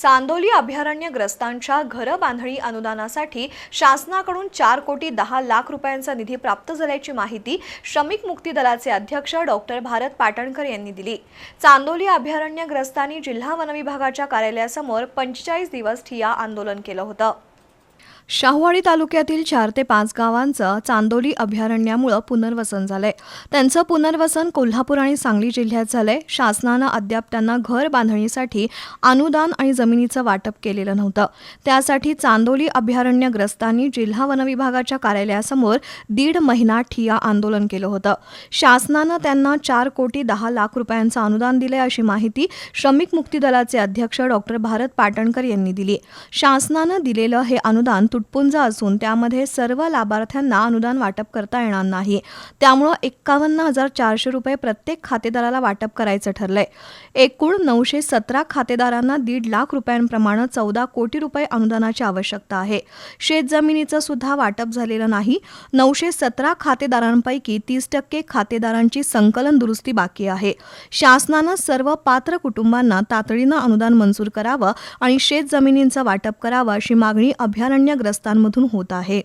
चांदोली अभयारण्यग्रस्तांच्या घरं बांधणी अनुदानासाठी शासनाकडून चार कोटी दहा लाख रुपयांचा निधी प्राप्त झाल्याची माहिती श्रमिक मुक्ती दलाचे अध्यक्ष डॉक्टर भारत पाटणकर यांनी दिली. चांदोली अभयारण्यग्रस्तांनी जिल्हा वनविभागाच्या कार्यालयासमोर पंचेचाळीस दिवस ठिया आंदोलन केलं होतं. शाहूवाडी तालुक्यातील चार ते पाच गावांचं चांदोली अभयारण्यामुळं पुनर्वसन झालंय. त्यांचं पुनर्वसन कोल्हापूर आणि सांगली जिल्ह्यात झालंय. शासनानं अद्याप त्यांना घर बांधणीसाठी अनुदान आणि जमिनीचं वाटप केलेलं नव्हतं. त्यासाठी चांदोली अभयारण्यग्रस्तांनी जिल्हा वनविभागाच्या कार्यालयासमोर दीड महिना ठिया आंदोलन केलं होतं. शासनानं त्यांना चार कोटी दहा लाख रुपयांचं अनुदान दिलंय अशी माहिती श्रमिक मुक्ती दलाचे अध्यक्ष डॉक्टर भारत पाटणकर यांनी दिली. शासनानं दिलेलं हे अनुदान तुटपुंज असून त्यामध्ये सर्व लाभार्थ्यांना अनुदान वाटप करता येणार नाही. त्यामुळं एक्कावन्न हजार चारशे रुपये प्रत्येक खातेदाराला वाटप करायचं ठरलंय. एकूण नऊशे सतरा खातेदारांना दीड लाख रुपयांप्रमाणे चौदा कोटी रुपये अनुदानाची आवश्यकता आहे. शेतजमिनीचं सुद्धा वाटप झालेलं नाही. नऊशे सतरा खातेदारांपैकी तीस टक्के खातेदारांची संकलन दुरुस्ती बाकी आहे. शासनानं सर्व पात्र कुटुंबांना तातडीनं अनुदान मंजूर करावं आणि शेतजमिनींचं वाटप करावं अशी मागणी अभयारण्यग्रस्तांमधून होत आहे.